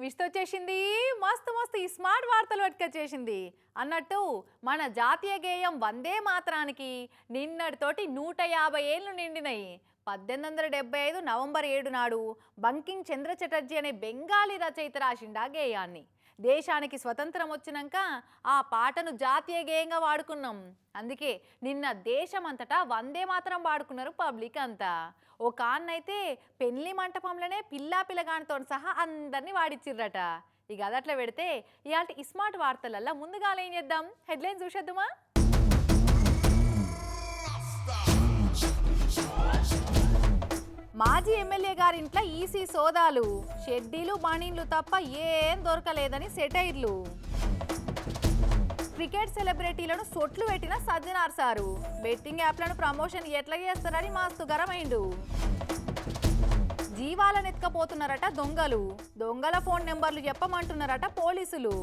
విష్తో వచ్చేసింది మస్తు మస్తు ఈ స్మార్ట్ వార్తలు పట్టుకొచ్చేసింది అన్నట్టు మన జాతీయ గేయం వందే మాత్రానికి నిన్నటితోటి నూట యాభై ఏళ్ళు నిండినాయి. పద్దెనిమిది వందల డెబ్బై ఐదు నవంబర్ ఏడు నాడు బంకింగ్ చంద్ర చటర్జీ అనే బెంగాలీ రచయిత రాసిండా గేయాన్ని. దేశానికి స్వతంత్రం వచ్చినాక ఆ పాటను జాతీయ గేయంగా వాడుకున్నాం. అందుకే నిన్న దేశమంతటా వందే మాత్రం వాడుకున్నారు పబ్లిక్ అంతా. ఓ కాన్నైతే పెళ్ళి మంటపంలోనే పిల్లా పిల్లగానితో సహా అందరినీ వాడిచ్చిర్రట. ఇక అదట్లా పెడితే ఇలాంటి స్మార్ట్ వార్తలల్లో ముందుగా ఏం చేద్దాం? హెడ్లైన్ చూసేద్దామా? మాజీ ఎమ్మెల్యే గారింట్లో ఈసీ సోదాలు. షెడ్డీలు బాణీలు తప్ప ఏం దొరకలేదని సెటైర్లు. క్రికెట్ సెలబ్రిటీలను సొట్లు పెట్టిన సజ్జనార్ సారు. బెట్టింగ్ యాప్లను ప్రమోషన్ ఎట్లా చేస్తారని మాస్తు గరమైండు. జీవాలను ఎత్తుకపోతున్నారట దొంగలు. దొంగల ఫోన్ నెంబర్లు చెప్పమంటున్నారట పోలీసులు.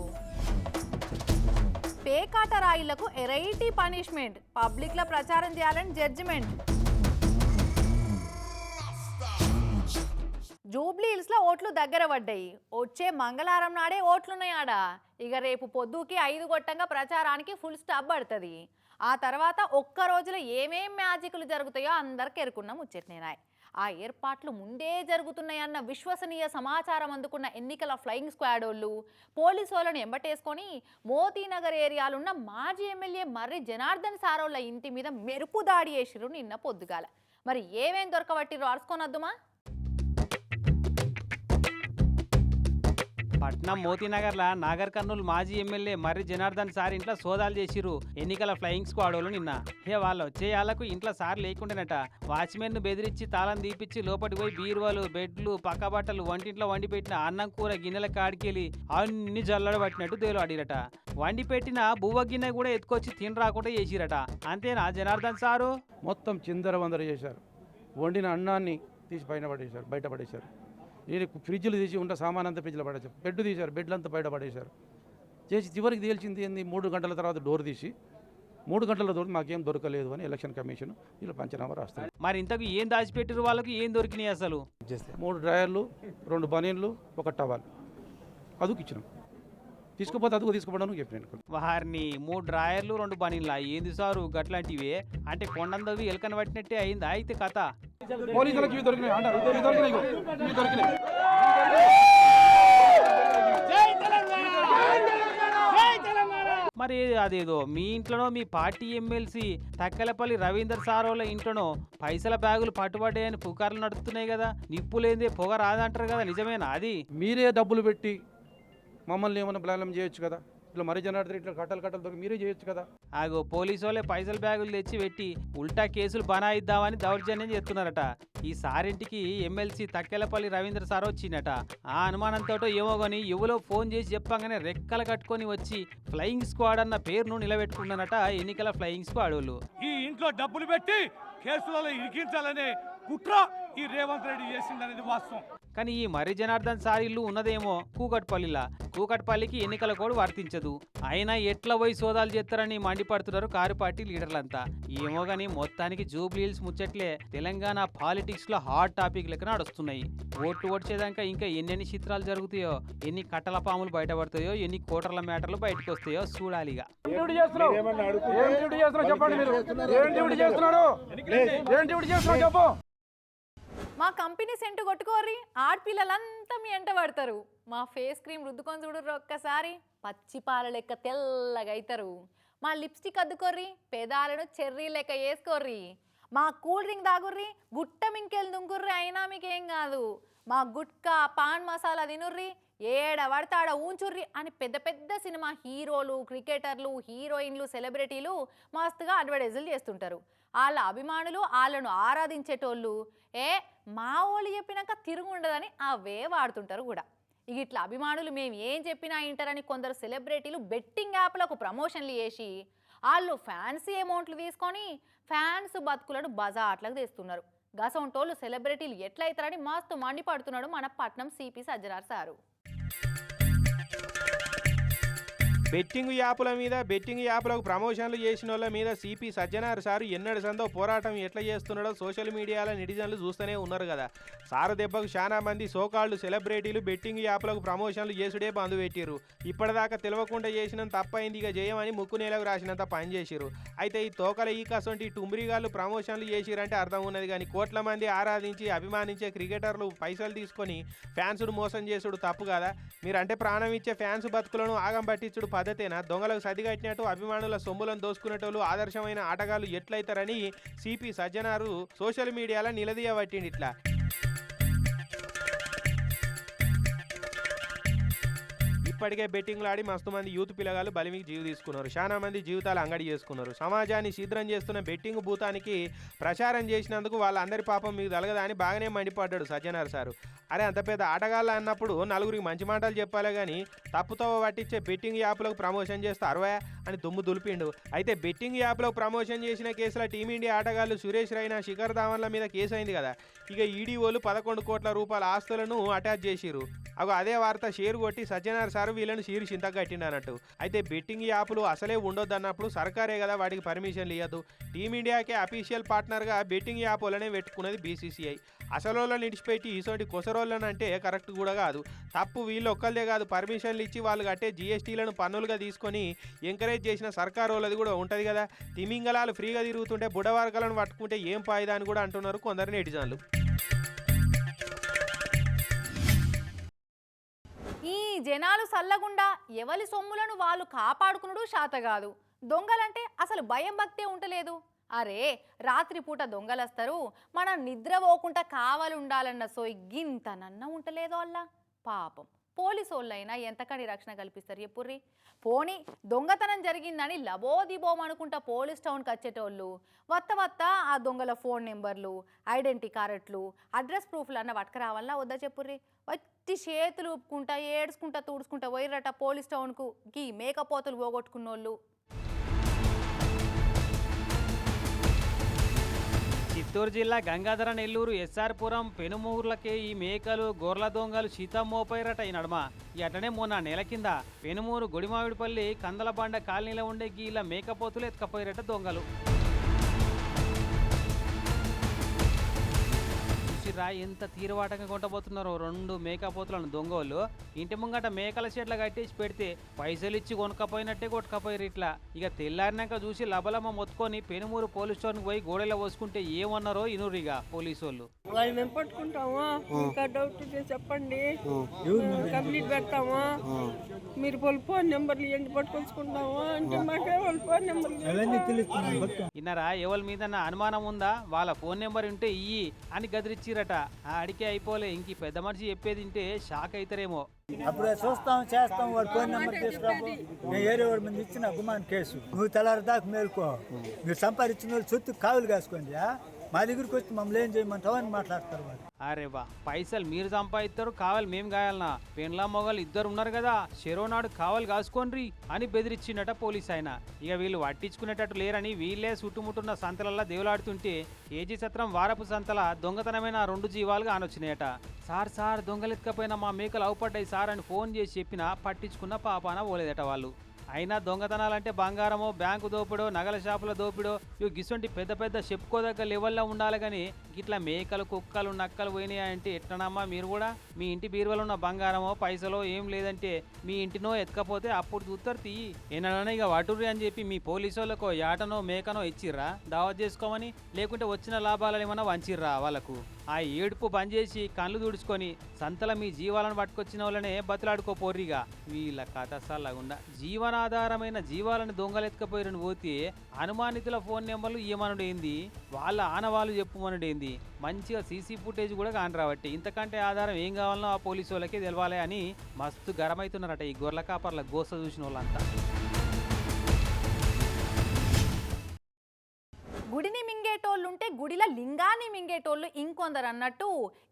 పేకాట రాయిలకు ఎరైటీ పనిష్మెంట్. పబ్లిక్లో ప్రచారం చేయాలని జడ్జిమెంట్. జూబ్లీ హిల్స్లో ఓట్లు దగ్గర పడ్డాయి. వచ్చే మంగళవారం నాడే ఓట్లున్నాయాడ ఇక రేపు పొద్దుకి ఐదు గొట్టంగా ప్రచారానికి ఫుల్ స్టాప్ పడుతుంది. ఆ తర్వాత ఒక్క రోజులో ఏమేం మ్యాజిక్లు జరుగుతాయో అందరికీ ఎరుకున్న ముచ్చట్నేనాయ్ ఆ ఏర్పాట్లు ముందే జరుగుతున్నాయన్న విశ్వసనీయ సమాచారం అందుకున్న ఎన్నికల ఫ్లయింగ్ స్క్వాడ్ వాళ్ళు పోలీసు వాళ్ళని ఎంబటేసుకొని మోతీనగర్ ఏరియాలున్న మాజీ ఎమ్మెల్యే మర్రి జనార్దన్ సారోళ్ళ ఇంటి మీద మెరుపు దాడి చేసిరు నిన్న పొద్దుగాల. మరి ఏమేం దొరకబట్టిరో అరుచుకొనొద్దుమా? పట్నం మోతీనగర్ల నాగర్ కర్నూలు మాజీ ఎమ్మెల్యే మర్రి జనార్దన్ సార్ ఇంట్లో సోదాలు చేసిరు ఎన్నికల ఫ్లయింగ్ స్క్వాడోలు నిన్న. హే వాళ్ళు వచ్చే వాళ్ళకు ఇంట్లో సార్ లేకుండానట. వాచ్మెన్ను బెదిరించి తాళం తీపిచ్చి లోపలికి పోయి బీరువాలు బెడ్లు పక్క బట్టలు వంటింట్లో వండి పెట్టిన అన్నం కూర గిన్నెల కాడికెళ్ళి అన్ని జల్లడ పట్టినట్టు తేలు ఆడిరట వండి పెట్టిన బువ్వ గిన్నె కూడా ఎత్తుకొచ్చి తిని రాకుండా చేసిరట. అంతేనా జనార్దన్ సారు? మొత్తం చిందర వందర చేశారు. వండిన అన్నాన్ని తీసి పైన పడేశారు బయట పడేశారు. నేను ఫ్రిడ్జ్లు తీసి ఉన్న సామాన్ అంతా ఫ్రిడ్జ్లో పడేశారు. బెడ్ తీశారు బెడ్లు అంతా బయట పడేశారు. చేసి చివరికి తేల్చింది ఏంది? మూడు గంటల తర్వాత డోర్ తీసి మూడు గంటల దూరం మాకేం దొరకలేదు అని ఎలక్షన్ కమిషన్ వీళ్ళు పంచనామా రాస్తారు మరి ఇంతకు ఏం దాచిపెట్టిరు వాళ్ళకు? ఏం దొరికినాయి అసలు? మూడు డ్రాయర్లు రెండు బనీన్లు ఒక టవల్. అదుకు ఇచ్చినాం. తీసుకుపోతే అదుకు తీసుకుపోవడానికి చెప్పినాను. వారిని మూడు డ్రాయర్లు రెండు బనీన్లా. ఏంది సారు? గట్లాంటివే. అంటే కొండందవి ఎలకన పట్టినట్టే అయిందా? అయితే కథ. పోలీసులకు ఇవి దొరికినాయి అంటారు. ఇవి దొరికినాయి. ఇవి దొరికినాయి. మరి అదేదో మీ ఇంట్లోనో మీ పార్టీ ఎమ్మెల్సీ తక్కలపల్లి రవీందర్ సారోల ఇంట్లోనో పైసల బ్యాగులు పట్టుబడ్డాయని పుకార్లు నడుస్తున్నాయి కదా. నిప్పు లేదే పొగ రాదంటారు కదా నిజమేనా అది? మీరే డబ్బులు పెట్టి మమ్మల్ని ఏమైనా ప్లానం చేయొచ్చు కదా? ఇట్లా మరి జనార్దన్ ఇట్లా కట్టలు కట్టలు దొరికి మీరే చేయొచ్చు కదా? ఆగో పోలీసు వాళ్ళే పైసల బ్యాగులు తెచ్చి పెట్టి ఉల్టా కేసులు బనాయిద్దామని దౌర్జన్యం చేస్తున్నారట. ఈ సారింటికి ఎమ్మెల్సీ తక్కెలపల్లి రవీంద్ర సార్ వచ్చిందట ఆ అనుమానంతో ఏమో కానీ ఎవరో ఫోన్ చేసి చెప్పగానే రెక్కలు కట్టుకొని వచ్చి ఫ్లయింగ్ స్క్వాడ్ అన్న పేరును నిలబెట్టుకున్నారట ఎన్నికల ఫ్లయింగ్ స్క్వాడ్ వాళ్ళు ఈ ఇంట్లో డబ్బులు పెట్టి కేసులలో ఇరికించాలనే కుట్ర ఈ రేవంత్ రెడ్డి చేసిందనేది వాస్తవం. కానీ ఈ మర్రి జనార్దన్ సార్ ఇల్లు ఉన్నదేమో కూకట్పల్లిలా. కూకట్పల్లికి ఎన్నికల కోడ్ వర్తించదు. అయినా ఎట్లా పోయి సోదాలు చేస్తారని మండిపడుతున్నారు కారు పార్టీ లీడర్లంతా. ఏమో గానీ మొత్తానికి జూబ్లీ హిల్స్ ముచ్చట్లే తెలంగాణ పాలిటిక్స్లో హాట్ టాపిక్ లెక్క నడుస్తున్నాయి. ఓట్లు ఓడ్చేదాకా ఇంకా ఎన్నెన్ని చిత్రాలు జరుగుతాయో ఎన్ని కట్టల పాములు బయటపడతాయో ఎన్ని కోటర్ల మ్యాటర్లు బయటకు వస్తాయో చూడాలిగా చెప్పండి మీరు. చెప్పు. మా కంపెనీ సెంటు కొట్టుకోర్రి. ఆడపిల్లలంతా మీ ఎంట పడతారు. మా ఫేస్ క్రీమ్ రుద్దుకొని చూడరు ఒక్కసారి. పచ్చిపాల లెక్క తెల్లగా అవుతారు మా లిప్స్టిక్ అద్దుకోర్రి. పెదాలను చెర్రీ లెక్క వేసుకోర్రి. మా కూల్ డ్రింక్ తాగుర్రి. గుట్ట మింకెళ్ళి దుంకుర్రి అయినా మీకేం కాదు. మా గుట్కా పాన్ మసాలా తినుర్రి. ఏడ పడతాడ ఊంచుర్రి అని పెద్ద పెద్ద సినిమా హీరోలు క్రికెటర్లు హీరోయిన్లు సెలబ్రిటీలు మస్తుగా అడ్వర్టైజులు చేస్తుంటారు. వాళ్ళ అభిమానులు వాళ్ళను ఆరాధించేటోళ్ళు ఏ మా వాళ్ళు చెప్పినాక తిరుగుండదని అవే వాడుతుంటారు కూడా. ఇక ఇట్లా అభిమానులు మేము ఏం చెప్పినా వింటారని కొందరు సెలబ్రిటీలు బెట్టింగ్ యాప్లకు ప్రమోషన్లు చేసి వాళ్ళు ఫ్యాన్సీ అమౌంట్లు తీసుకొని ఫ్యాన్స్ బతుకులను బజాట్లకు తెస్తున్నారు. గసంటోళ్ళు సెలబ్రిటీలు ఎట్లయితారని మస్తు మండిపడుతున్నాడు మన పట్నం సిపి సజ్జనార్ సారు. బెట్టింగ్ యాప్ల మీద బెట్టింగ్ యాప్లకు ప్రమోషన్లు చేసిన వాళ్ళ మీద సిపి సజ్జనార్ సారు ఎన్నడి సందో పోరాటం ఎట్లా చేస్తున్నాడో సోషల్ మీడియాలో నెటిజన్లు చూస్తూనే ఉన్నారు కదా. సారు దెబ్బకు చాలా మంది సోకాళ్ళు సెలబ్రిటీలు బెట్టింగ్ యాప్లకు ప్రమోషన్లు చేసుడే బంధు పెట్టిర్రు. ఇప్పటిదాకా తెలియకుండా చేసినంత తప్పైంది ఇక చేయమని ముక్కు నేలకు రాసినంత పని చేసిర్రు. అయితే ఈ తోకల ఈ కసొంటి టుమ్రిగాళ్ళు ప్రమోషన్లు చేసిరంటే అర్థం ఉన్నది కానీ కోట్ల మంది ఆరాధించి అభిమానించే క్రికెటర్లు పైసలు తీసుకొని ఫ్యాన్స్ను మోసం చేసుడు తప్పు కదా. మీరంటే ప్రాణం ఇచ్చే ఫ్యాన్స్ బతుకులను ఆగం పట్టించుడు పద్ధతేనా? దొంగలకు సదిగట్టినట్టు అభిమానుల సొమ్ములను దోసుకునేటోళ్ళు ఆదర్శమైన ఆటగాళ్ళు ఎట్లయితారని సిపి సజ్జనారు సోషల్ మీడియాలో నిలదీయబట్టిండి ఇట్లా ఇప్పటికే బెట్టింగ్లు ఆడి మస్తు మంది యూత్ పిల్లగాలు బలిమికి జీవి తీసుకున్నారు. చాలా మంది జీవితాలు అంగడి చేసుకున్నారు. సమాజాన్ని శీద్రం చేస్తున్న బెట్టింగ్ భూతానికి ప్రచారం చేసినందుకు వాళ్ళందరి పాపం మీకు తలగదా అని బాగానే మండిపడ్డాడు సజ్జనార్ సారు. అరే అంత పెద్ద ఆటగాళ్ళు అన్నప్పుడు నలుగురికి మంచి మాటలు చెప్పాలే కానీ తప్పుతో పట్టించే బెట్టింగ్ యాప్లకు ప్రమోషన్ చేస్తే అరవై అని దుమ్ము దులిపిండు. అయితే బెట్టింగ్ యాప్లో ప్రమోషన్ చేసిన కేసులో టీమిండియా ఆటగాళ్ళు సురేష్ రైనా శిఖర్ ధావన్ల మీద కేసు అయింది కదా. ఇక ఈడీఓలు పదకొండు కోట్ల రూపాయల ఆస్తులను అటాచ్ చేసిరు అగో అదే వార్త షేర్ కొట్టి సత్యనారాయణ సార్ వీళ్ళని షీరు చింత కట్టిండు అయితే బెట్టింగ్ యాప్లు అసలే ఉండొద్దు అన్నప్పుడు సర్కారే కదా వాటికి పర్మిషన్లు ఇవ్వదు టీమిండియాకే అఫీషియల్ పార్ట్నర్గా బెట్టింగ్ యాప్ వాళ్ళనే పెట్టుకున్నది బీసీసీఐ అసలోళ్ళని ఇడిచిపెట్టి ఇసోటి కొసరోళ్ళని అంటే కరెక్ట్ కూడా కాదు. తప్పు వీళ్ళు ఒక్కళ్ళే కాదు. పర్మిషన్లు ఇచ్చి వాళ్ళు కట్టే జీఎస్టీలను పన్నులుగా తీసుకొని ఎంకరేజ్ చేసిన సర్కారు వాళ్ళది కూడా ఉంటుంది కదా. తిమింగలాలు ఫ్రీగా తిరుగుతుంటే బుడవర్గాలను పట్టుకుంటే ఏం పాయిదా అని కూడా అంటున్నారు కొందరు నెటిజన్లు. ఈ జనాలు సల్లగుండా ఎవరి సొమ్ములను వాళ్ళు కాపాడుకునుడు శాత కాదు. దొంగలంటే అసలు భయం భక్తే ఉంటలేదు. అరే రాత్రిపూట దొంగలస్తారు మనం నిద్రపోకుండా కావాలి ఉండాలన్న సోయి గింతనన్న ఉంటలేదో అల్లా. పాపం. పోలీసు వాళ్ళైనా ఎంతకని రక్షణ కల్పిస్తారు చెప్పుర్రి? పోనీ దొంగతనం జరిగిందని లబోదిబోం అనుకుంటా పోలీస్ టౌన్కి వచ్చేటోళ్ళు వత్త వత్త ఆ దొంగల ఫోన్ నెంబర్లు ఐడెంటిటీ కార్డులు అడ్రస్ ప్రూఫ్లు అన్న పట్టుకురావాలా వద్దా చెప్పుర్రి? వచ్చి చేతులు ఊపుకుంటా ఏడ్చుకుంటా తుడుచుకుంటా పోయిరట పోలీస్ టౌన్కు. గీ మేకపోతులు పోగొట్టుకున్నోళ్ళు. చిత్తూరు జిల్లా గంగాధర నెల్లూరు ఎస్ఆర్పురం పెనుమూర్లకే ఈ మేకలు గొర్రెల దొంగలు సీతమ్మోపైరట ఈ నడమ. ఈ అటనే మొన్న నెల కింద పెనుమూరు గుడిమావిడిపల్లి కందలబండ కాలనీలో ఉండే గీళ్ళ మేకపోతులు ఎత్తుకపోయిరట దొంగలు. చూసిరా ఎంత తీరువాటంగా కొంటపోతున్నారో రెండు మేకపోతులను దొంగోళ్ళు. ఇంటి ముంగట మేకల చెట్ల కట్టేసి పెడితే పైసలు ఇచ్చి కొనుక్కపోయినట్టే కొట్టుకపోయారు ఇట్లా. ఇక తెల్లారినాక చూసి లబలమ్మ మొత్తుకొని పెనుమూరు పోలీస్ స్టేషన్కి పోయి గోడెలో పోసుకుంటే ఏమన్నారో ఇనురిగా పోలీసు వాళ్ళు వాళ్ళు మేము పట్టుకుంటాము? ఇంకా డౌట్ ఉంటే చెప్పండి. కంప్లీట్ పెడతాము? మీరు వాళ్ళ ఫోన్ నెంబర్లు ఇవ్వండి పట్టుకొచ్చుకుంటాము? అంటే మాకే వాళ్ళ ఫోన్ నెంబర్లు ఇన్నరా ఎవరి మీద అనుమానం ఉందా? వాళ్ళ ఫోన్ నెంబర్ ఉంటే ఇయ్యి అని గదిరిచ్చిరట ఆ అడిగే అయిపోలే. ఇంక పెద్ద మనిషి చెప్పేది తింటే షాక్ అవుతారేమో అప్పుడు చూస్తాం చేస్తాం వాడు ఫోన్ నెంబర్ తీసుకురాము నేను ఏరే వాడి మీద ఇచ్చిన గుమాన్ కేసు. నువ్వు తెల్లారి దాకా మేలుకో. మీరు సంపాదించిన వాళ్ళు చుట్టూ కావులు కాసుకోండి ఆ? మా దగ్గరికి వచ్చి మమ్మల్ని ఏం చేయమంటావు అని మాట్లాడతారు వాళ్ళు అరే వా పైసలు మీరు సంపాదిస్తారు కావాలి మేము గాయాలనా? పెండ్లా మొగలు ఇద్దరు ఉన్నారు కదా చెరోనాడు కావాలి కాసుకోండ్రి అని బెదిరించిండట పోలీస్ ఆయన. ఇక వీళ్ళు పట్టించుకునేటట్టు లేరని వీళ్ళే చుట్టుముట్టున్న సంతలల్లా దేవులాడుతుంటే ఏజీ సత్రం వారపు సంతల దొంగతనమైన ఆ రెండు జీవాలుగా ఆనొచ్చినాయట. సార్ సార్ దొంగలెత్తకపోయినా మా మేకలు అవుపడ్డాయి సార్ అని ఫోన్ చేసి చెప్పినా పట్టించుకున్న పాపాన పోలేదట వాళ్ళు. అయినా దొంగతనాలంటే బంగారమో బ్యాంకు దోపిడో నగల షాపుల దోపిడో ఇవి గిసొంటి పెద్ద పెద్ద చెప్పుకోదగ్గ లెవెల్లో ఉండాలి కానీ ఇట్లా మేకలు కుక్కలు నక్కలు పోయినాయంటే ఎట్లనమ్మా మీరు కూడా? మీ ఇంటి బీరువలో ఉన్న బంగారమో పైసలో ఏం లేదంటే మీ ఇంటినో ఎత్తుకపోతే అప్పుడు చూస్తారు తీయి ఏనాడన్నా ఇక వటుర్రి అని చెప్పి మీ పోలీసు వాళ్ళకో యాటనో మేకనో ఇచ్చిర్రా? దావత్ చేసుకోమని? లేకుంటే వచ్చిన లాభాలను ఏమన్నా వంచిర్రా వాళ్ళకు? ఆ ఏడుపు బంద్ చేసి కళ్ళు తుడుచుకొని సంతల మీ జీవాలను పట్టుకొచ్చిన వాళ్ళనే బతులాడుకోపోర్రిగా వీళ్ళ కథ సల్లగుండా. జీవనాధారమైన జీవాలను దొంగలెత్తుకపోయిన పోతే అనుమానితుల ఫోన్ నెంబర్లు ఏమనుడేంది వాళ్ళ ఆనవాళ్ళు చెప్పుమనుడేంది మంచిగా సీసీ ఫుటేజ్ కూడా కానరాబట్టి ఇంతకంటే ఆధారం ఏం కావాలనో ఆ పోలీసు వాళ్ళకే తెలవాలి అని మస్తు గరమైతున్నారట ఈ గొర్రెల కాపర్ల గోస చూసిన వాళ్ళంతా. గుడిని మింగేటోళ్ళుంటే గుడిల లింగాన్ని మింగేటోళ్ళు ఇంకొందరు అన్నట్టు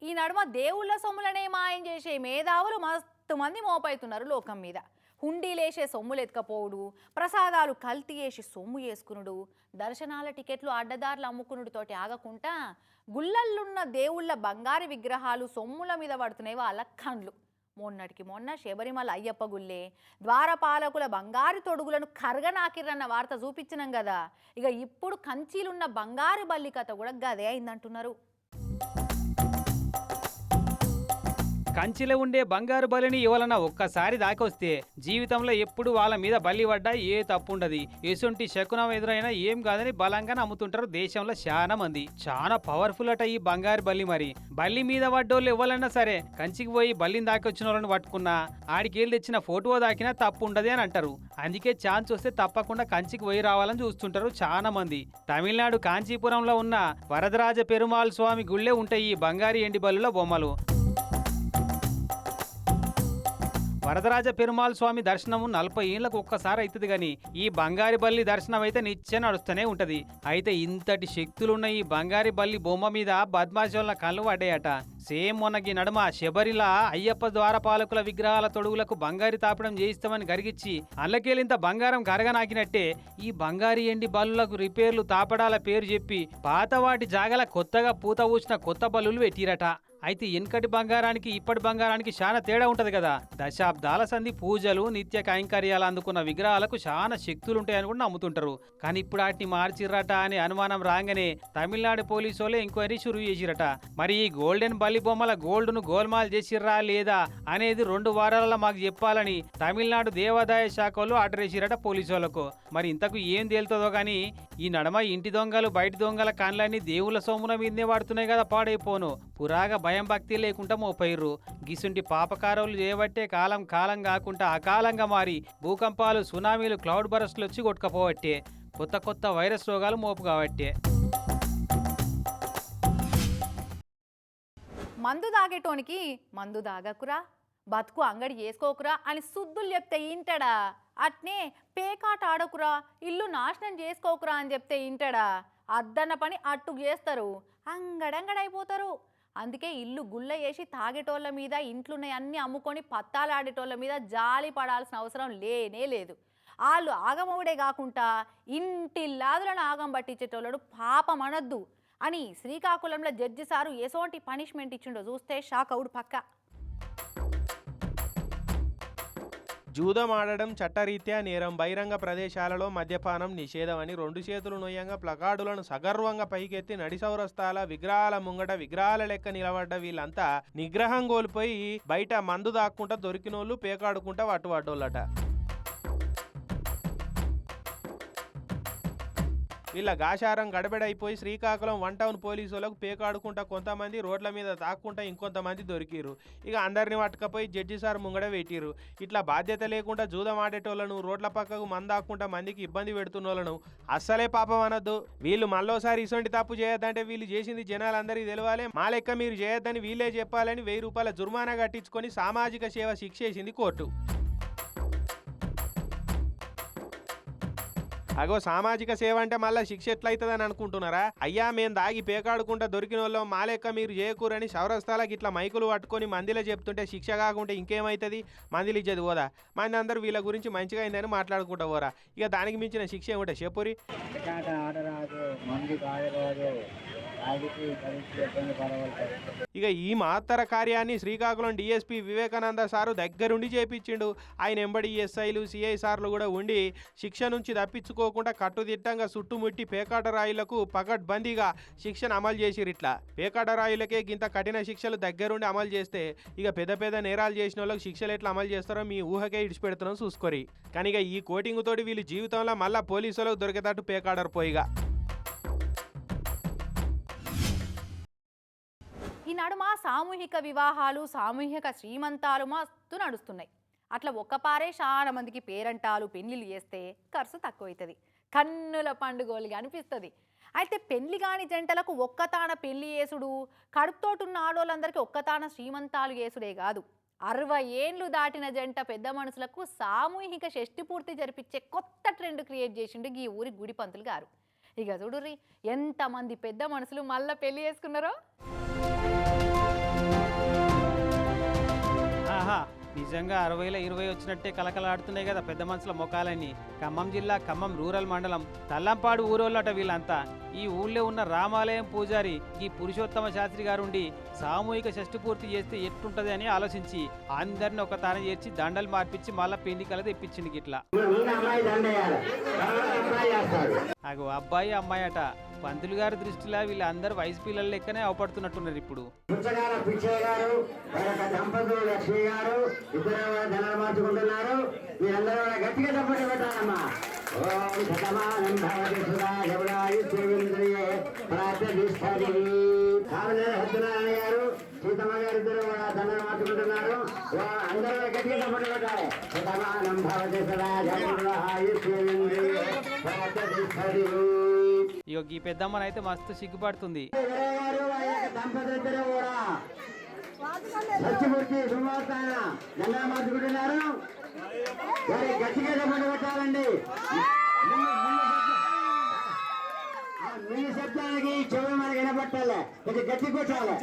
ఈ నడుమ దేవుళ్ళ సొమ్ములనే మాయం చేసే మేధావులు మస్తు మంది మోపైతున్నారు లోకం మీద. హుండీలేసే సొమ్ములు ఎత్తుకపోవుడు ప్రసాదాలు కల్తీ వేసి సొమ్ము వేసుకునుడు దర్శనాల టికెట్లు అడ్డదారులు అమ్ముకునుడితోటి ఆగకుండా గుళ్ళల్లున్న దేవుళ్ళ బంగారు విగ్రహాలు సొమ్ముల మీద పడుతున్నాయి వాళ్ళ కండ్లు. మొన్నటికి మొన్న శబరిమల అయ్యప్ప గుళ్ళే ద్వారపాలకుల బంగారు తొడుగులను కరగనాకిరన్న వార్త చూపించినాం కదా. ఇక ఇప్పుడు కంచీలున్న బంగారు బల్లి కథ కూడా గదే అయిందంటున్నారు. కంచిలో ఉండే బంగారు బలిని ఇవ్వాలన్న ఒక్కసారి దాకొస్తే జీవితంలో ఎప్పుడు వాళ్ళ మీద బలి పడ్డా ఏ తప్పు ఉండదు ఎసుంటి శకునం ఎదురైనా ఏం కాదని బలంగా నమ్ముతుంటారు దేశంలో చాలా మంది. చాలా పవర్ఫుల్ అట ఈ బంగారు బల్లి మరి. బల్లి మీద పడ్డోళ్ళు ఇవ్వాలన్నా సరే కంచికి పోయి బల్లిని దాకొచ్చిన వాళ్ళని పట్టుకున్నా ఆడికి తెచ్చిన ఫోటో దాకినా తప్పు ఉండదు అని అంటారు. అందుకే ఛాన్స్ వస్తే తప్పకుండా కంచికి పోయి రావాలని చూస్తుంటారు చాలా మంది. తమిళనాడు కాంచీపురంలో ఉన్న వరదరాజ పెరుమాళ్ స్వామి గుళ్ళే ఉంటాయి ఈ బంగారు ఎండి బల్లుల బొమ్మలు. వరదరాజ పెరుమాల్ స్వామి దర్శనం నలభై ఏళ్ళకు ఒక్కసారి అవుతుంది కానీ ఈ బంగారి బల్లి దర్శనం అయితే నిత్యం నడుస్తూనే ఉంటది. అయితే ఇంతటి శక్తులున్న ఈ బంగారి బల్లి బొమ్మ మీద బద్మాశోళ్ళ కళ్ళు పడ్డాయట. సేమ్ మొన్నగి నడుమ శబరిల అయ్యప్ప ద్వారపాలకుల విగ్రహాల తొడుగులకు బంగారి తాపడం చేయిస్తామని గరిగిచ్చి అల్లకేలింత బంగారం కరగనాకినట్టే ఈ బంగారి ఎండి బల్లులకు రిపేర్లు తాపడాల పేరు చెప్పి పాత వాటి జాగల కొత్తగా పూత ఊసిన కొత్త బల్లులు పెట్టిరట. అయితే వెనుకటి బంగారానికి ఇప్పటి బంగారానికి చాలా తేడా ఉంటుంది కదా. దశాబ్దాల సంధి పూజలు నిత్య కైంకర్యాలు అందుకున్న విగ్రహాలకు చాలా శక్తులు ఉంటాయని కూడా నమ్ముతుంటారు. కానీ ఇప్పుడు వాటిని మార్చిర్రట అనే అనుమానం రాగానే తమిళనాడు పోలీసు వాళ్ళే ఎంక్వైరీ షురు చేసిరట. మరి ఈ గోల్డెన్ బల్లి బొమ్మల గోల్డ్ను గోల్మాల్ చేసిర్రా లేదా అనేది రెండు వారాలలో మాకు చెప్పాలని తమిళనాడు దేవాదాయ శాఖ వాళ్ళు ఆర్డర్ చేసిరట పోలీసు వాళ్ళకు మరి ఇంతకు ఏం తేలుతుందో కానీ ఈ నడమ ఇంటి దొంగలు బయట దొంగల కళ్ళన్నీ దేవుళ్ళ సొమ్మున మీదనే వాడుతున్నాయి కదా పాడైపోను. పురాగా భయం భక్తి లేకుండా మోపైర్రు గిసుంటి పాపకారాలు చేయబట్టే కాలం కాలం కాకుండా అకాలంగా మారి భూకంపాలు సునామీలు క్లౌడ్ బరస్ట్లు వచ్చి కొట్టుకపోవట్టే. కొత్త కొత్త వైరస్ రోగాలు మోపు కాబట్టే మందు దాగేటోనికి మందు దాగకురా బతుకు అంగడి చేసుకోకురా అని సుద్దులు చెప్తే ఇంటడా? అట్నే పేకాట ఆడకురా ఇల్లు నాశనం చేసుకోకురా అని చెప్తే ఇంటడా? అద్దన్న పని అట్టు చేస్తారు అంగడంగడైపోతారు. అందుకే ఇల్లు గుల్ల వేసి తాగేటోళ్ళ మీద ఇంట్లున్న అన్ని అమ్ముకొని పత్తాలాడేటోళ్ళ మీద జాలి పడాల్సిన అవసరం లేనే లేదు. వాళ్ళు ఆగమవుడే కాకుండా ఇంటి లాదులను ఆగం పట్టించేటోళ్ళను పాపం అనొద్దు అని శ్రీకాకుళంలో జడ్జి సారు ఎసోంటి పనిష్మెంట్ ఇచ్చిండో చూస్తే షాక్ అవుడు పక్క. జూదం ఆడడం చట్టరీత్యా నేరం. బహిరంగ ప్రదేశాలలో మద్యపానం నిషేధం అని రెండు చేతులు నొయ్యంగా ప్లకార్డులను సగర్వంగా పైకెత్తి నడిసౌరస్తాల విగ్రహాల ముంగట విగ్రహాల లెక్క నిలబడ్డ వీళ్ళంతా నిగ్రహం కోల్పోయి బయట మందు దాక్కుంటా దొరికినోళ్ళు పేకాడుకుంటా వట్టుపడ్డోళ్ళట వీళ్ళ గాశారం గడబెడైపోయి శ్రీకాకుళం వన్ టౌన్ పోలీసులకు పేకాడుకుంటా కొంతమంది రోడ్ల మీద తాక్కుంటా ఇంకొంతమంది దొరికిరు ఇక అందరిని పట్టుకపోయి జడ్జి సార్ ముంగడ పెట్టిరు ఇట్లా బాధ్యత లేకుండా జూదం ఆడేటోళ్ళను రోడ్ల పక్కకు మందాక్కుంటా మందికి ఇబ్బంది పెడుతున్న వాళ్ళను అస్సలే పాపం అనొద్దు. వీళ్ళు మళ్ళోసారి ఇటువంటి తప్పు చేయొద్దంటే వీళ్ళు చేసింది జనాలందరికీ తెలవాలి. మా లెక్క మీరు చేయొద్దని వీళ్ళే చెప్పాలని వెయ్యి రూపాయల జుర్మానా కట్టించుకొని సామాజిక సేవ శిక్షేసింది కోర్టు. అగో సామాజిక సేవ అంటే మళ్ళీ శిక్ష ఎట్లయితుందని అనుకుంటున్నారా? అయ్యా మేము దాగి పేకాడుకుంటా దొరికిన వాళ్ళం మాలెక్క మీరు చేయకూరని చౌరస్తాలకు ఇట్లా మైకులు పట్టుకొని మందిలో చెప్తుంటే శిక్ష కాకుంటే ఇంకేమవుతుంది మందిలు ఇచ్చేది పోదా? మంది అందరూ వీళ్ళ గురించి మంచిగా అయిందని మాట్లాడుకుంటా పోరా. ఇక దానికి మించిన శిక్ష ఏమిటో చెప్పురి ఇక ఈ మహత్తర కార్యాన్ని శ్రీకాకుళం డిఎస్పీ వివేకానంద సారు దగ్గరుండి చేపించిండు. ఆయన ఎంబడి ఎస్ఐలు సిఐ సార్లు కూడా ఉండి శిక్ష నుంచి తప్పించుకోకుండా కట్టుదిట్టంగా చుట్టుముట్టి పేకాట రాయులకు పకడ్బందీగా శిక్షను అమలు చేసిరు ఇట్లా. పేకాట రాయులకే గింత కఠిన శిక్షలు దగ్గరుండి అమలు చేస్తే ఇక పెద్ద పెద్ద నేరాలు చేసిన వాళ్ళకి శిక్షలు ఎట్లా అమలు చేస్తారో మీ ఊహకే ఇడిచిపెడుతున్నాం చూసుకోరి. కానీ ఇక ఈ కోటింగ్ తోటి వీళ్ళు జీవితంలో మళ్ళా పోలీసులకు దొరికేటట్టు పేకాడరు పోయిగా. ఈ మా సామూహిక వివాహాలు సామూహిక శ్రీమంతాలు మస్తు నడుస్తున్నాయి. అట్లా ఒక్కపారే చాలా మందికి పేరంటాలు పెళ్ళిళ్ళు చేస్తే ఖర్చు తక్కువ అవుతుంది కన్నుల పండుగోలుగా అనిపిస్తుంది. అయితే పెళ్ళి కాని జంటలకు ఒక్కతాన పెళ్ళి చేసుడు కడుపుతోటున్న ఆడోళ్ళందరికీ ఒక్కతాన శ్రీమంతాలు చేసుడే కాదు. అరవై ఏండ్లు దాటిన జంట పెద్ద మనుషులకు సామూహిక షష్టి పూర్తి జరిపించే కొత్త ట్రెండ్ క్రియేట్ చేసిండు ఈ ఊరి గుడి పంతులు గారు. ఇక చూడుర్రి ఎంతమంది పెద్ద మనుషులు మళ్ళీ పెళ్ళి చేసుకున్నారో? ఆహా నిజంగా అరవైలో ఇరవై వచ్చినట్టే కలకలాడుతున్నాయి కదా పెద్ద మనుషుల ముఖాలన్నీ. ఖమ్మం జిల్లా ఖమ్మం రూరల్ మండలం. తల్లంపాడు ఊరోళ్ళట వీళ్ళంతా. ఈ ఊళ్ళో ఉన్న రామాలయం పూజారి ఈ పురుషోత్తమ శాస్త్రి గారుండి సామూహిక షష్టి పూర్తి చేస్తే ఎట్లుంటది అని ఆలోచించి అందరిని ఒక తాన చేర్చి దండలు మార్పించి మళ్ళా పిండి కల తెప్పించింది గిట్లా. అగో అబ్బాయి అమ్మాయి అట పంతులు గారి దృష్టిలో వీళ్ళందరూ వయసు పిల్లల లెక్కనే అవపడుతున్నట్టున్నారు ఇప్పుడు. గారు గారు ఇద్దరు గట్టిగా గారు సీతమ్మ గారు ఇద్దరు కూడా మార్చుకుంటున్నారు. అందరూ గట్టిగా తప్పటి పెట్టాలి. శతమానం భవతి సుధా ఇగో ఈ పెద్దమ్మనైతే మస్తు సిగ్గుపడుతుంది. సత్యమూర్తి శుభవార్తాయన జెండా మార్చుకుంటున్నారు వారి గట్టిగా చెప్పండి పెట్టాలండి ఆ మీ శబ్దానికి చెవులు మనకి వినపట్టాలి. కొంచెం గట్టి కొట్టాలి.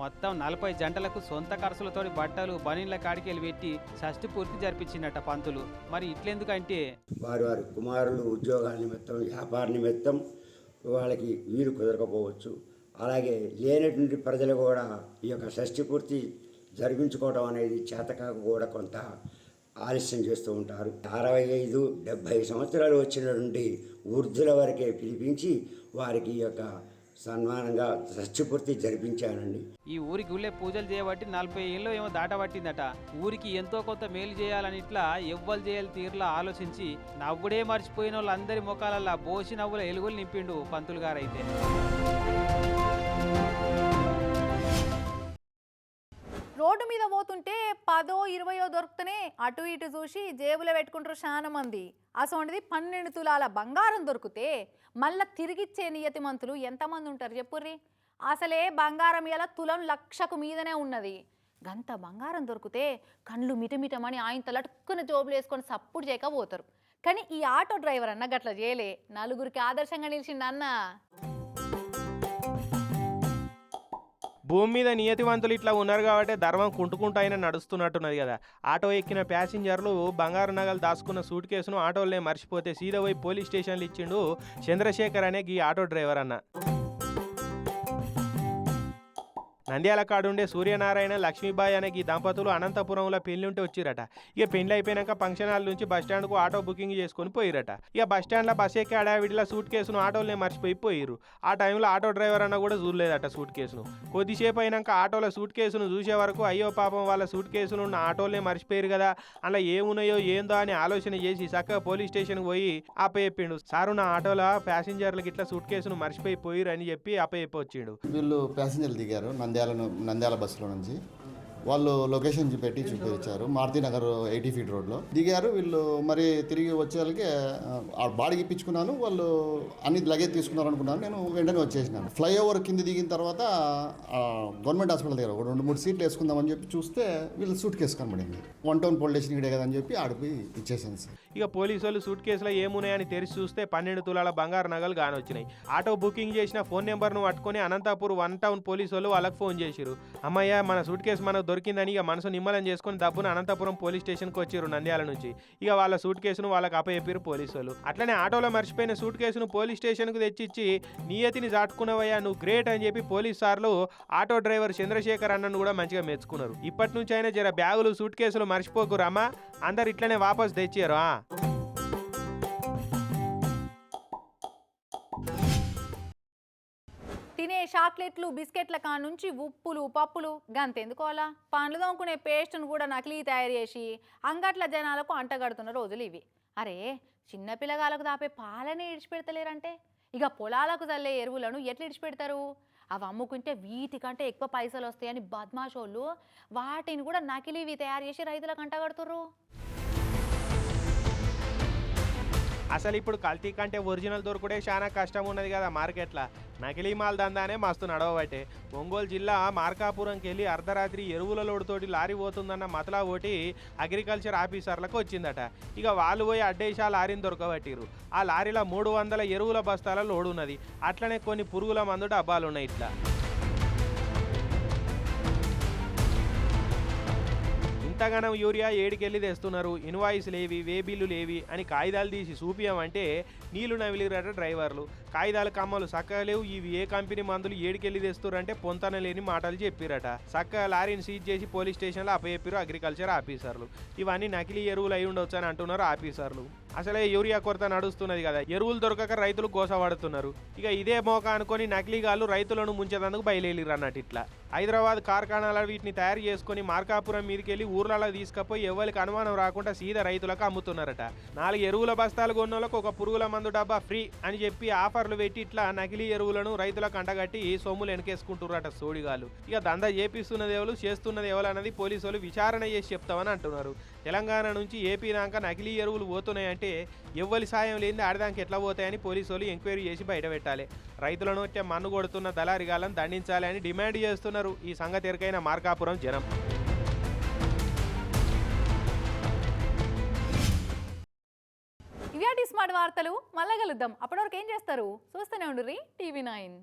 మొత్తం నలభై జంటలకు సొంత ఖర్చులతోటి బట్టలు బనీళ్ళ కాడికెళ్ళి పెట్టి షష్టి పూర్తి జరిపించిందట పంతులు. మరి ఇట్లెందుకంటే? వారి వారి కుమారులు ఉద్యోగాల నిమిత్తం వ్యాపార నిమిత్తం వాళ్ళకి వీలు కుదరకపోవచ్చు. అలాగే లేనటువంటి ప్రజలు కూడా ఈ యొక్క షష్ఠి పూర్తి జరిపించుకోవడం అనేది చేతకాక కూడా కొంత ఆలస్యం చేస్తూ ఉంటారు. అరవై ఐదు డెబ్భై సంవత్సరాలు వచ్చినటువంటి వృద్ధుల వరకే పిలిపించి వారికి ఈ యొక్క సన్మానంగా షష్ఠి జరిపించానండి ఈ ఊరికి ఊళ్ళే పూజలు చేయబట్టి నలభై ఏళ్ళు ఏమో దాటబట్టిందట. ఊరికి ఎంతో కొంత మేలు చేయాలని ఇట్లా ఎవ్వలు చేయాలి తీరులా ఆలోచించి నవ్వుడే మర్చిపోయిన వాళ్ళందరి ముఖాలల్లా బోసి నవ్వుల ఎలుగులు నింపిండు పంతులు గారైతే. పదో ఇరవయో దొరుకుతూనే అటు ఇటు చూసి జేబులో పెట్టుకుంటారు చాలా మంది. అసోంటిది పన్నెండు తులాల బంగారం దొరికితే మళ్ళీ తిరిగిచ్చే నియతి మంతులు ఎంతమంది ఉంటారు చెప్పుర్రి? అసలే బంగారం ఇలా తులం లక్షకు మీదనే ఉన్నది. గంత బంగారం దొరికితే కళ్ళు మిటమిటమని ఆయన లటుక్కున జోబులు వేసుకొని సప్పుడు చేయకపోతారు కానీ ఈ ఆటో డ్రైవర్ అన్న గట్ల చేయలే. నలుగురికి ఆదర్శంగా నిలిచిండు భూమి మీద నియతివంతులు ఇట్లా ఉన్నారు కాబట్టి ధర్మం కుంటుకుంటూ అయినా నడుస్తున్నట్టున్నది కదా. ఆటో ఎక్కిన ప్యాసింజర్లు బంగారు నగలు దాచుకున్న సూట్ కేసును ఆటోలనే మర్చిపోతే సీదా పోయి పోలీస్ స్టేషన్లు ఇచ్చిండు చంద్రశేఖర్ అనే ఈ ఆటో డ్రైవర్ అన్న. నంద్యాల కాడుండే సూర్యనారాయణ లక్ష్మీబాయి అనే ఈ దంపతులు అనంతపురంలో పెళ్ళింటే వచ్చిరట. ఇక పెళ్ళి అయిపోయినాక ఫంక్షన్ హాల్ నుంచి బస్ ఆటో బుకింగ్ చేసుకొని పోయిరట. ఇక బస్ బస్ ఎక్కి అడావిడిలో సూట్ కేసును ఆటోలనే మర్చిపోయి పోయిరు ఆ టైంలో ఆటో డ్రైవర్ అన్న కూడా చూడలేదట సూట్ కేసును. కొద్దిసేపు అయినాక ఆటోలో సూట్ కేసును చూసే వరకు అయ్యో పాపం వాళ్ళ సూట్ కేసును ఉన్న ఆటోలనే మర్చిపోయారు కదా అలా ఏమున్నాయో ఏందో అని ఆలోచన చేసి చక్కగా పోలీస్ స్టేషన్కి పోయి అప్పచెప్పిండు. సారు నా ఆటోలో ప్యాసింజర్లకు ఇట్లా సూట్ కేసును మర్చిపోయి పోయిరు అని చెప్పి అప్పచెప్పొచ్చిండు. వీళ్ళు ప్యాసింజర్లు దిగారు నంద్యాల నంద్యాల నంద్యాల బస్సులో నుంచి వాళ్ళు లొకేషన్ చూపెట్టి చూపించారు. మారుతి నగర్ ఎయిటీ ఫీట్ రోడ్లో. దిగారు వీళ్ళు మరి తిరిగి వచ్చేసరికి ఆ బాడీకి ఇప్పించుకున్నాను. వాళ్ళు అన్ని లగేజ్ తీసుకున్నారు అనుకున్నాను నేను వెంటనే వచ్చేసినాను. ఫ్లైఓవర్ కింద దిగిన తర్వాత గవర్నమెంట్ హాస్పిటల్ దగ్గర ఒక రెండు మూడు సీట్లు వేసుకుందామని చెప్పి చూస్తే వీళ్ళు సూట్ కేసు కనబడింది. వన్ టౌన్ పోలీస్ స్టేషన్ ఇక్కడే కదని చెప్పి ఆడిపోయి ఇచ్చేసాను సార్. ఇక పోలీసు వాళ్ళు సూట్ కేసులో ఏమున్నాయని తెరిచి చూస్తే పన్నెండు తులాల బంగారు నగలు కానొచ్చినాయి ఆటో బుకింగ్ చేసిన ఫోన్ నెంబర్ను పట్టుకొని అనంతపూర్ వన్ టౌన్ పోలీసు వాళ్ళు వాళ్ళకి ఫోన్ చేశారు అమ్మయ్య మన సూట్ కేసు మనకు దొరికిందని ఇక మనసు నిమ్మలం చేసుకొని దబ్బును అనంతపురం పోలీస్ స్టేషన్కి వచ్చిరు నంద్యాల నుంచి. ఇక వాళ్ళ సూట్ కేసును వాళ్ళకి అప్పచెప్పారు పోలీసు వాళ్ళు అట్లనే ఆటోలో మర్చిపోయిన సూట్ కేసును పోలీస్ స్టేషన్కు తెచ్చిచ్చి నియతిని దాటుకున్నవయ్యా నువ్వు గ్రేట్ అని చెప్పి పోలీస్ సార్లు ఆటో డ్రైవర్ చంద్రశేఖర్ అన్నను కూడా మంచిగా మెచ్చుకున్నారు. ఇప్పటి నుంచి అయినా జర బ్యాగులు సూట్ కేసులు మర్చిపోకురమ్మ అందరు ఇట్లనే వాపస్ తెచ్చారు చాక్లెట్లు బిస్కెట్ల కా నుంచి ఉప్పులు పప్పులు గంతెందుకోవాలా? పండ్లు దొంకునే పేస్ట్ను కూడా నకిలీ తయారు చేసి అంగట్ల జనాలకు అంటగడుతున్న రోజులు ఇవి. అరే చిన్న పిల్లగాలకు దాపే పాలనే ఇడిచిపెడతలేరంటే? ఇక పొలాలకు చల్లే ఎరువులను ఎట్లా ఇడిచిపెడతారు? అవి అమ్ముకుంటే వీటికంటే ఎక్కువ పైసలు వస్తాయని బద్మాషోళ్ళు వాటిని కూడా నకిలీవి తయారు చేసి రైతులకు అంటగడుతుర్రు. అసలు ఇప్పుడు కల్తీ కంటే ఒరిజినల్ దొరుకుడే చాలా కష్టం ఉన్నది కదా మార్కెట్లో. నకిలీ మాల్ దందానే మస్తు నడవబట్టే. ఒంగోలు జిల్లా మార్కాపురంకి వెళ్ళి అర్ధరాత్రి ఎరువుల లోడుతోటి లారీ పోతుందన్న మతలా ఓటి అగ్రికల్చర్ ఆఫీసర్లకు వచ్చిందట. ఇక వాళ్ళు పోయి అడ్డేసి ఆ లారీని దొరకబట్టిరు ఆ లారీలో మూడు వందల ఎరువుల బస్తాల లోడు ఉన్నది అట్లనే కొన్ని పురుగుల మందు డబ్బాలున్నాయి ఇట్లా. ఇంతగానం యూరియా ఏడికెళ్ళి తెస్తున్నారు. ఇన్వాయిస్ లేవి వే బిల్లు లేవి అని కాగితాలు తీసి చూపియమంటే నీళ్ళు నవిలిరట డ్రైవర్లు. కాగితాలు కమ్మలు చక్కగా లేవు. ఇవి ఏ కంపెనీ మందులు ఏడికెళ్ళి తెస్తురంటే పొంతన లేని మాటలు చెప్పిరట. చక్కగా లారీని సీజ్ చేసి పోలీస్ స్టేషన్లో అప్పచెప్పారు అగ్రికల్చర్ ఆఫీసర్లు. ఇవన్నీ నకిలీ ఎరువులు అయి ఉండొచ్చు అని అంటున్నారు ఆఫీసర్లు. అసలే యూరియా కొరత నడుస్తున్నది కదా. ఎరువులు దొరకక రైతులు గోసవాడుతున్నారు ఇక ఇదే మోక అనుకొని నకిలీగాళ్ళు రైతులను ముంచేందుకు బయలుదేరి అన్నట్టు ఇట్లా. హైదరాబాద్ కార్ఖానాల వీటిని తయారు చేసుకొని మార్కాపురం మీదకి వెళ్ళి ఊర్లలో తీసుకుపోయి ఎవరికి అనుమానం రాకుండా సీదా రైతులకు అమ్ముతున్నారట. నాలుగు ఎరువుల బస్తాలు కొన్నోళ్ళకు ఒక పురుగుల మందు డబ్బా ఫ్రీ అని చెప్పి ఆఫర్లు పెట్టి ఇట్లా నకిలీ ఎరువులను రైతులకు అంటగట్టి సొమ్ములు వెనకేసుకుంటున్నారట సోడిగాళ్ళు. ఇక దందా చేపిస్తున్నది ఎవరు చేస్తున్నది ఎవరు అన్నది పోలీసులు విచారణ చేసి చెప్తామని అంటున్నారు. తెలంగాణ నుంచి ఏపీ దాకా నకిలీ ఎరువులు పోతున్నాయంటే ఎవ్వరి సాయం లేని ఆడదానికి ఎట్లా పోతాయని పోలీసులు ఎంక్వైరీ చేసి బయట పెట్టాలి. రైతులను వచ్చే మన్ను కొడుతున్న దళారిగాలను దండించాలి అని డిమాండ్ చేస్తున్నారు ఈ సంగతి ఎరుకైన మార్కాపురం జనం. ఇవాటి స్మార్ట్ వార్తలు మళ్ళా కలుద్దాం. అప్పటివరకు ఏం చేస్తారు? చూస్తూనే ఉండుర్రి టీవీ నైన్.